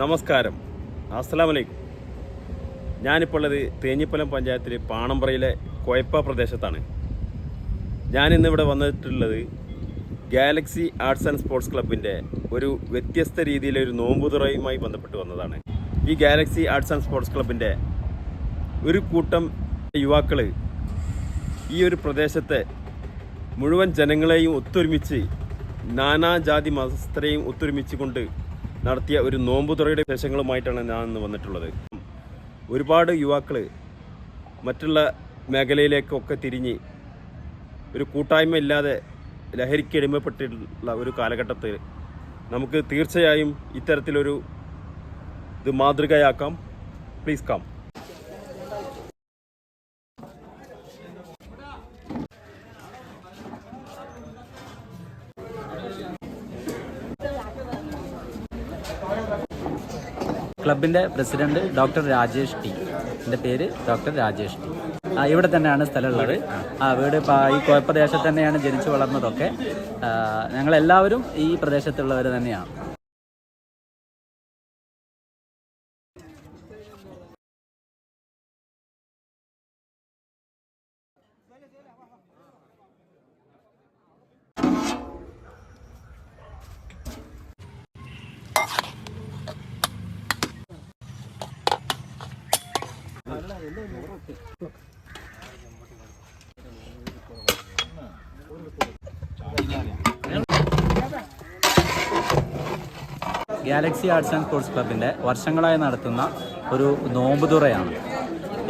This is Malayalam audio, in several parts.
നമസ്കാരം. അസ്സലാം വലൈക്കും ഞാനിപ്പോൾ ഉള്ളത് തേഞ്ഞിപ്പലം പഞ്ചായത്തിലെ പാണമ്പ്രയിലെ കൊയപ്പ പ്രദേശത്താണ്. ഞാനിന്ന് ഇവിടെ വന്നിട്ടുള്ളത് ഗാലക്സി ആർട്സ് ആൻഡ് സ്പോർട്സ് ക്ലബിന്റെ ഒരു വ്യത്യസ്ത രീതിയിലെ ഒരു നോമ്പുതുറയുമായി ബന്ധപ്പെട്ട് വന്നതാണ്. ഈ ഗാലക്സി ആർട്സ് ആൻഡ് സ്പോർട്സ് ക്ലബിന്റെ ഒരു കൂട്ടം യുവാക്കൾ ഈ ഒരു പ്രദേശത്തെ മുഴുവൻ ജനങ്ങളെയും ഒത്തൊരുമിച്ച് നാനാജാതി മതസ്ഥരെയും ഒത്തൊരുമിച്ച് കൊണ്ട് നടത്തിയ ഒരു നോമ്പുതുറയുടെ വിശേഷങ്ങളുമായിട്ടാണ് ഞാൻ ഇന്ന് വന്നിട്ടുള്ളത്. ഒരുപാട് യുവാക്കൾ മറ്റുള്ള മേഖലയിലേക്കൊക്കെ തിരിഞ്ഞ് ഒരു കൂട്ടായ്മ ഇല്ലാതെ ലഹരിക്ക് അടിമപ്പെട്ടിട്ടുള്ള ഒരു കാലഘട്ടത്തിൽ നമുക്ക് തീർച്ചയായും ഇത്തരത്തിലൊരു ഇത് മാതൃകയാക്കാം. പ്ലീസ് കം ക്ലബിന്റെ പ്രസിഡന്റ് ഡോക്ടർ രാജേഷ് ടി. എന്റെ പേര് ഡോക്ടർ രാജേഷ് ടി. ആ ഇവിടെ തന്നെയാണ് സ്ഥലമുള്ളത്. ആ വീട് ഇപ്പോൾ ഈ കോയപ്രദേശത്ത് തന്നെയാണ് ജനിച്ചു വളർന്നതൊക്കെ. ഞങ്ങളെല്ലാവരും ഈ പ്രദേശത്തുള്ളവർ തന്നെയാണ്. ഗാലക്സി ആർട്സ് ആൻഡ് സ്പോർട്സ് ക്ലബിന്റെ വർഷങ്ങളായി നടത്തുന്ന ഒരു നോമ്പുതുറയാണ്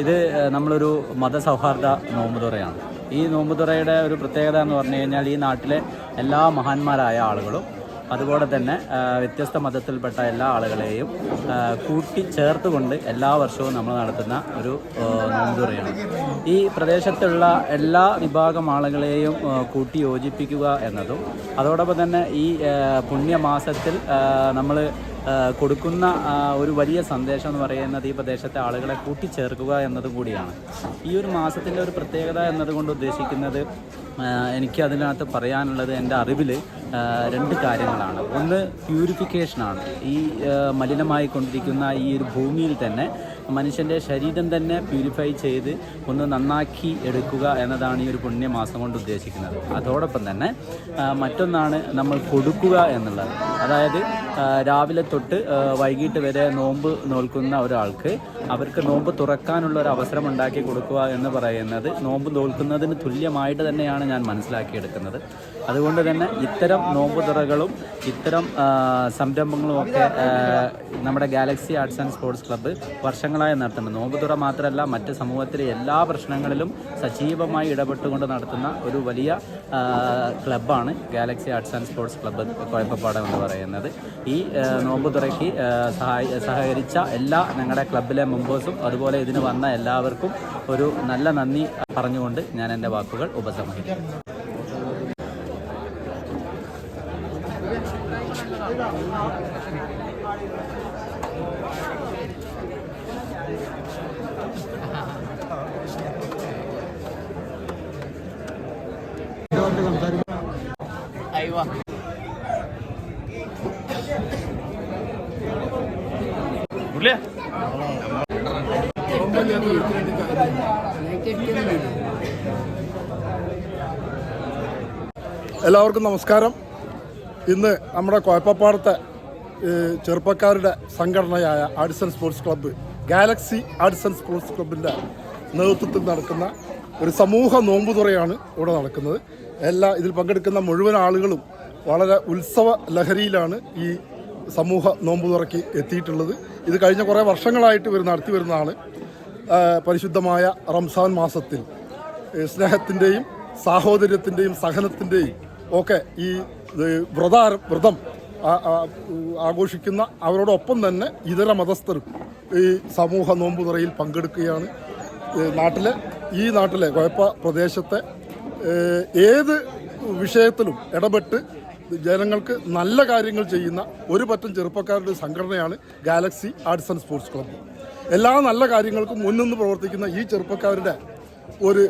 ഇത് നമ്മളൊരു മതസൗഹാർദ്ദ നോമ്പുതുറയാണ് ഈ നോമ്പുതുറയുടെ ഒരു പ്രത്യേകത എന്ന് പറഞ്ഞു കഴിഞ്ഞാൽ ഈ നാട്ടിലെ എല്ലാ മഹാന്മാരായ ആളുകളും അതുപോലെ തന്നെ വ്യത്യസ്ത മതത്തിൽപ്പെട്ട എല്ലാ ആളുകളെയും കൂട്ടിച്ചേർത്തുകൊണ്ട് എല്ലാ വർഷവും നമ്മൾ നടത്തുന്ന ഒരു നോമ്പുറയാണ് ഈ പ്രദേശത്തുള്ള എല്ലാ വിഭാഗം ആളുകളെയും കൂട്ടി യോജിപ്പിക്കുക എന്നതും അതോടൊപ്പം തന്നെ ഈ പുണ്യമാസത്തിൽ നമ്മൾ കൊടുക്കുന്ന ഒരു വലിയ സന്ദേശം എന്ന് പറയുന്നത് ഈ പ്രദേശത്തെ ആളുകളെ കൂട്ടിച്ചേർക്കുക എന്നതും കൂടിയാണ്. ഈ ഒരു മാസത്തിന്റെ ഒരു പ്രത്യേകത എന്നതുകൊണ്ട് ഉദ്ദേശിക്കുന്നത് എനിക്ക് അതിനകത്ത് പറയാനുള്ളത് എന്റെ അറിവിൽ രണ്ട് കാര്യങ്ങളാണ്. ഒന്ന് പ്യൂരിഫിക്കേഷനാണ് ഈ മലിനമായിക്കൊണ്ടിരിക്കുന്ന മലിനമായി കൊണ്ടിരിക്കുന്ന ഈ ഒരു ഭൂമിയിൽ തന്നെ മനുഷ്യന്റെ ശരീരം തന്നെ പ്യൂരിഫൈ ചെയ്ത് ഒന്ന് നന്നാക്കി എടുക്കുക എന്നതാണ് ഈ ഒരു പുണ്യമാസം കൊണ്ട് ഉദ്ദേശിക്കുന്നത്. അതോടൊപ്പം തന്നെ മറ്റൊന്നാണ് നമ്മൾ കൊടുക്കുക എന്നുള്ളത്. അതായത് രാവിലെ തൊട്ട് വൈകിട്ട് വരെ നോമ്പ് നോൽക്കുന്ന ഒരാൾക്ക് അവർക്ക് നോമ്പ് തുറക്കാനുള്ള ഒരു അവസരം ഉണ്ടാക്കി കൊടുക്കുക എന്ന് പറയുന്നത് നോമ്പ് നോൽക്കുന്നതിന് തുല്യമായിട്ട് തന്നെയാണ് ഞാൻ മനസ്സിലാക്കിയെടുക്കുന്നത്. അതുകൊണ്ട് തന്നെ ഇത്തരം നോമ്പ് തുറകളും ഇത്തരം സംരംഭങ്ങളും ഒക്കെ നമ്മുടെ Galaxy Arts and Sports Club വർഷങ്ങളായി നടത്തുന്നത് നോമ്പുതുറ മാത്രമല്ല മറ്റ് സമൂഹത്തിലെ എല്ലാ പ്രശ്നങ്ങളിലും സജീവമായി ഇടപെട്ടുകൊണ്ട് നടത്തുന്ന ഒരു വലിയ ക്ലബ്ബാണ് Galaxy Arts and Sports Club Koyappappadam എന്ന് പറയുന്നത്. ഈ ആ, നോമ്പ് തുറയ്ക്ക് ആ, സഹായി സഹകരിച്ച എല്ലാ ഞങ്ങളുടെ ക്ലബിലെ മെമ്പേഴ്സും അതുപോലെ ഇതിന് വന്ന എല്ലാവർക്കും ഒരു നല്ല നന്ദി പറഞ്ഞുകൊണ്ട് ഞാൻ എന്റെ വാക്കുകൾ ഉപസംഹരിക്കും ഉള്ളേ എല്ലാവർക്കും നമസ്കാരം. ഇന്ന് നമ്മുടെ കോയപ്പപ്പാടത്തെ ചെറുപ്പക്കാരുടെ സംഘടനയായ and Sports Club Galaxy Arts and Sports ക്ലബിന്റെ നേതൃത്വത്തിൽ നടക്കുന്ന ഒരു സമൂഹ നോമ്പുതുറയാണ് ഇവിടെ നടക്കുന്നത്. എല്ലാ ഇതിൽ പങ്കെടുക്കുന്ന മുഴുവൻ ആളുകളും വളരെ ഉത്സവ ലഹരിയിലാണ് ഈ സമൂഹ നോമ്പുതുറയ്ക്ക് എത്തിയിട്ടുള്ളത്. ഇത് കഴിഞ്ഞ കുറേ വർഷങ്ങളായിട്ട് ഇവർ നടത്തി വരുന്നതാണ് പരിശുദ്ധമായ റംസാൻ മാസത്തിൽ. സ്നേഹത്തിന്റെയും സാഹോദര്യത്തിന്റെയും സഹനത്തിന്റെയും ഒക്കെ ഈ വ്രതാര വ്രതം ആഘോഷിക്കുന്ന അവരോടൊപ്പം തന്നെ ഇതര മതസ്ഥരും ഈ സമൂഹ നോമ്പുതുറയിൽ പങ്കെടുക്കുകയാണ്. നാട്ടിലെ ഈ നാട്ടിലെ കുഴപ്പ പ്രദേശത്തെ ഏത് വിഷയത്തിലും ഇടപെട്ട് ജനങ്ങൾക്ക് നല്ല കാര്യങ്ങൾ ചെയ്യുന്ന ഒരു പറ്റം ചെറുപ്പക്കാരുടെ സംഘടനയാണ് Galaxy Arts and Sports Club. എല്ലാ നല്ല കാര്യങ്ങൾക്കും മുന്നിന്ന് പ്രവർത്തിക്കുന്ന ഈ ചെറുപ്പക്കാരുടെ ഒരു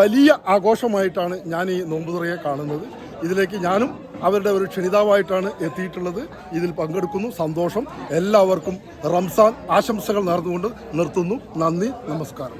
വലിയ ആഘോഷമായിട്ടാണ് ഞാൻ ഈ നോമ്പുതുറയെ കാണുന്നത്. ഇതിലേക്ക് ഞാനും അവരുടെ ഒരു ക്ഷണിതാവായിട്ടാണ് എത്തിയിട്ടുള്ളത്. ഇതിൽ പങ്കെടുക്കുന്നു. സന്തോഷം. എല്ലാവർക്കും റംസാൻ ആശംസകൾ നേർന്നുകൊണ്ട് നിർത്തുന്നു. നന്ദി. നമസ്കാരം.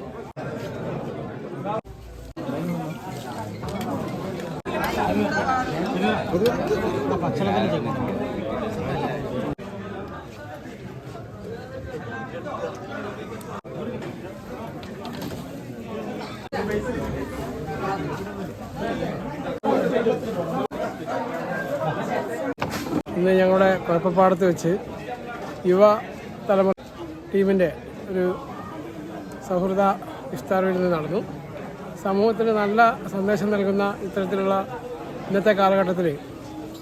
ഇന്ന് ഞങ്ങളുടെ കുഴപ്പപ്പാടത്ത് വെച്ച് യുവ തലമുറ ടീമിന്റെ ഒരു സൗഹൃദ ഇഫ്താർ വിരുന്ന് നടന്നു. സമൂഹത്തിന് നല്ല സന്ദേശം നൽകുന്ന ഇത്തരത്തിലുള്ള ഇന്നത്തെ കാലഘട്ടത്തിൽ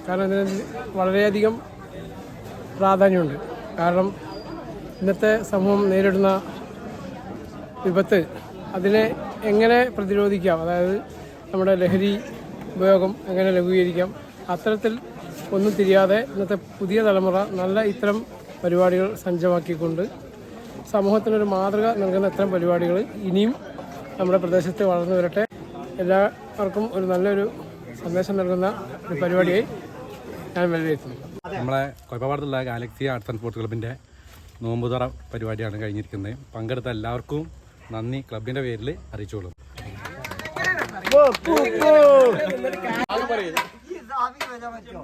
കാരണം ഇതിന് വളരെയധികം പ്രാധാന്യമുണ്ട്. കാരണം ഇന്നത്തെ സമൂഹം നേരിടുന്ന വിപത്ത് അതിനെ എങ്ങനെ പ്രതിരോധിക്കാം? അതായത് നമ്മുടെ ലഹരി ഉപയോഗം എങ്ങനെ ലഘൂകരിക്കാം? അത്തരത്തിൽ ഒന്നും തിരിയാതെ ഇന്നത്തെ പുതിയ തലമുറ നല്ല ഇത്തരം പരിപാടികൾ സജ്ജമാക്കിക്കൊണ്ട് സമൂഹത്തിനൊരു മാതൃക നൽകുന്ന ഇത്തരം പരിപാടികൾ ഇനിയും നമ്മുടെ പ്രദേശത്ത് വളർന്നു വരട്ടെ. എല്ലാവർക്കും ഒരു നല്ലൊരു സന്ദേശം നൽകുന്ന ഒരു പരിപാടിയായി ഞാൻ വിലയിരുത്തുന്നു. നമ്മളെ കൊയപ്പാടത്തുള്ള ഗാലക്സി ആർട്സ് ആൻഡ് സ്പോർട്സ് ക്ലബിന്റെ നോമ്പുതറ പരിപാടിയാണ് കഴിഞ്ഞിരിക്കുന്നത്. പങ്കെടുത്ത എല്ലാവർക്കും നന്ദി. ക്ലബിന്റെ പേരിൽ അറിയിച്ചോളും. ആവിക്ക് വരാൻ പറ്റുമോ?